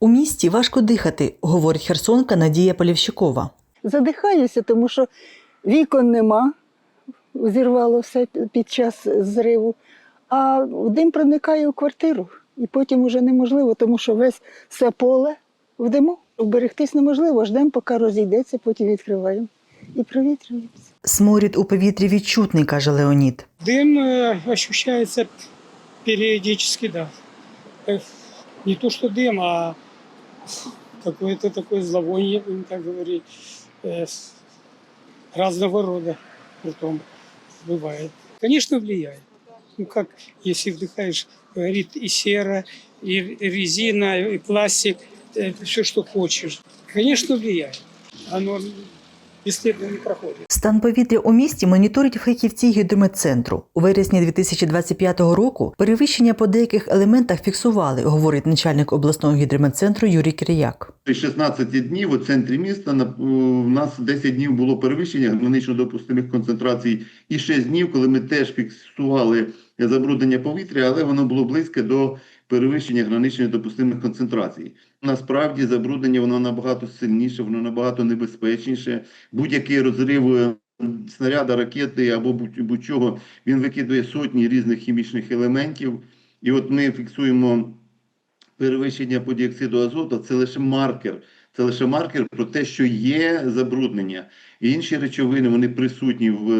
У місті важко дихати, говорить херсонка Надія Полівщикова. Задихаюся, тому що вікон нема, зірвало все під час зриву, а дим проникає у квартиру. І потім вже неможливо, тому що весь все поле в диму. Вберегтись неможливо, ждемо, поки розійдеться, потім відкриваємо і провітрюємося. Сморід у повітрі відчутний, каже Леонід. Дым э, ощущается периодически, да. Э, Не то что дым, а какое-то такое зловоние, будем так говорить, э, разного рода притом бывает. Конечно, влияет. Ну как, если вдыхаешь, горит и сера, и резина, и пластик, все, что хочешь. Конечно, влияет. Оно бесследно не проходит. Стан повітря у місті моніторять фахівці гідрометцентру. У вересні 2025 року перевищення по деяких елементах фіксували, говорить начальник обласного гідрометцентру Юрій Кирияк. При 16 днів у центрі міста у нас 10 днів було перевищення гранично допустимих концентрацій і 6 днів, коли ми теж фіксували забруднення повітря, але воно було близьке до перевищення гранично допустимих концентрацій. Насправді забруднення воно набагато сильніше, воно набагато небезпечніше. Будь-який розрив е, снаряда, ракети або будь- будь-чого він викидує сотні різних хімічних елементів. І от ми фіксуємо перевищення по діоксиду азоту це лише маркер. Це лише маркер про те, що є забруднення. І інші речовини вони присутні в е,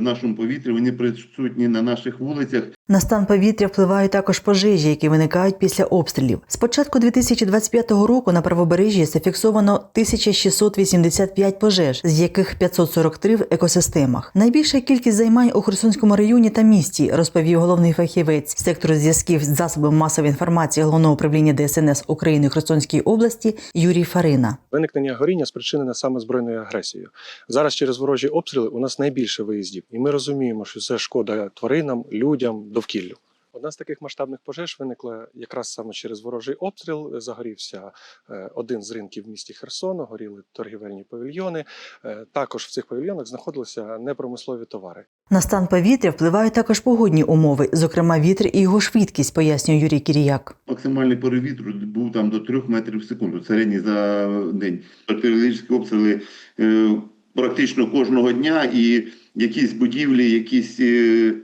нашому повітрі, вони присутні на наших вулицях. На стан повітря впливають також пожежі, які виникають після обстрілів. З початку 2025 року на правобережжі зафіксовано 1685 пожеж, з яких 543 в екосистемах. Найбільша кількість займань у Херсонському районі та місті, розповів головний фахівець сектору зв'язків з засобами масової інформації головного управління ДСНС України у Херсонській області Юрій Фарина. Виникнення горіння спричинене саме збройною агресією. Зараз через ворожі обстріли у нас найбільше виїздів, і ми розуміємо, що це шкода тваринам, людям, довкіллю. Одна з таких масштабних пожеж виникла якраз саме через ворожий обстріл. Загорівся е, один з ринків в місті Херсону, горіли торгівельні павільйони. Е, Також в цих павільйонах знаходилися непромислові товари. На стан повітря впливають також погодні умови, зокрема вітер і його швидкість, пояснює Юрій Кіріяк. Максимальний порив вітру був там до 3 метрів в секунду, середній за день. Артилерійські обстріли е, практично кожного дня, і якісь будівлі, якісь е,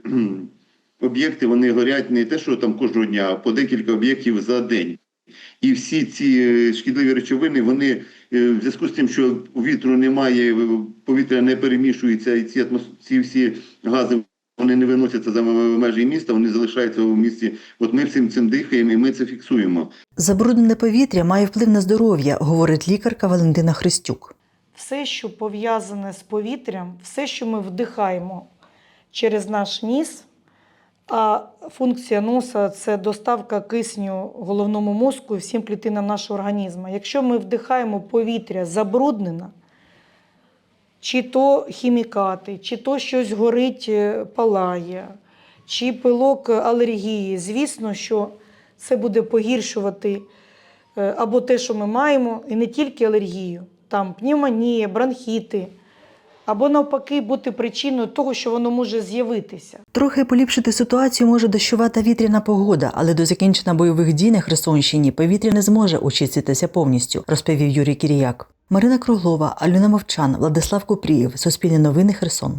об'єкти вони горять не те, що там кожного дня, а по декілька об'єктів за день. І всі ці е, шкідливі речовини, вони е, в зв'язку з тим, що вітру немає, е, повітря не перемішується, і ці атмос... ці всі гази вони не виносяться за межі міста, вони залишаються у місті. От ми всім цим дихаємо, і ми це фіксуємо. Забруднене повітря має вплив на здоров'я, говорить лікарка Валентина Христюк. Все, що пов'язане з повітрям, все, що ми вдихаємо через наш ніс, а функція носа це доставка кисню головному мозку і всім клітинам нашого організму. Якщо ми вдихаємо повітря забруднене, чи то хімікати, чи то щось горить, е, палає, чи пилок алергії, звісно, що це буде погіршувати е, або те, що ми маємо, і не тільки алергію, там пневмонія, бронхіти, або навпаки бути причиною того, що воно може з'явитися. Трохи поліпшити ситуацію може дощова та вітряна погода, але до закінчення бойових дій на Херсонщині повітря не зможе очиститися повністю, розповів Юрій Кіріяк. Марина Круглова, Альона Мовчан, Владислав Купрієв, Суспільне новини Херсон.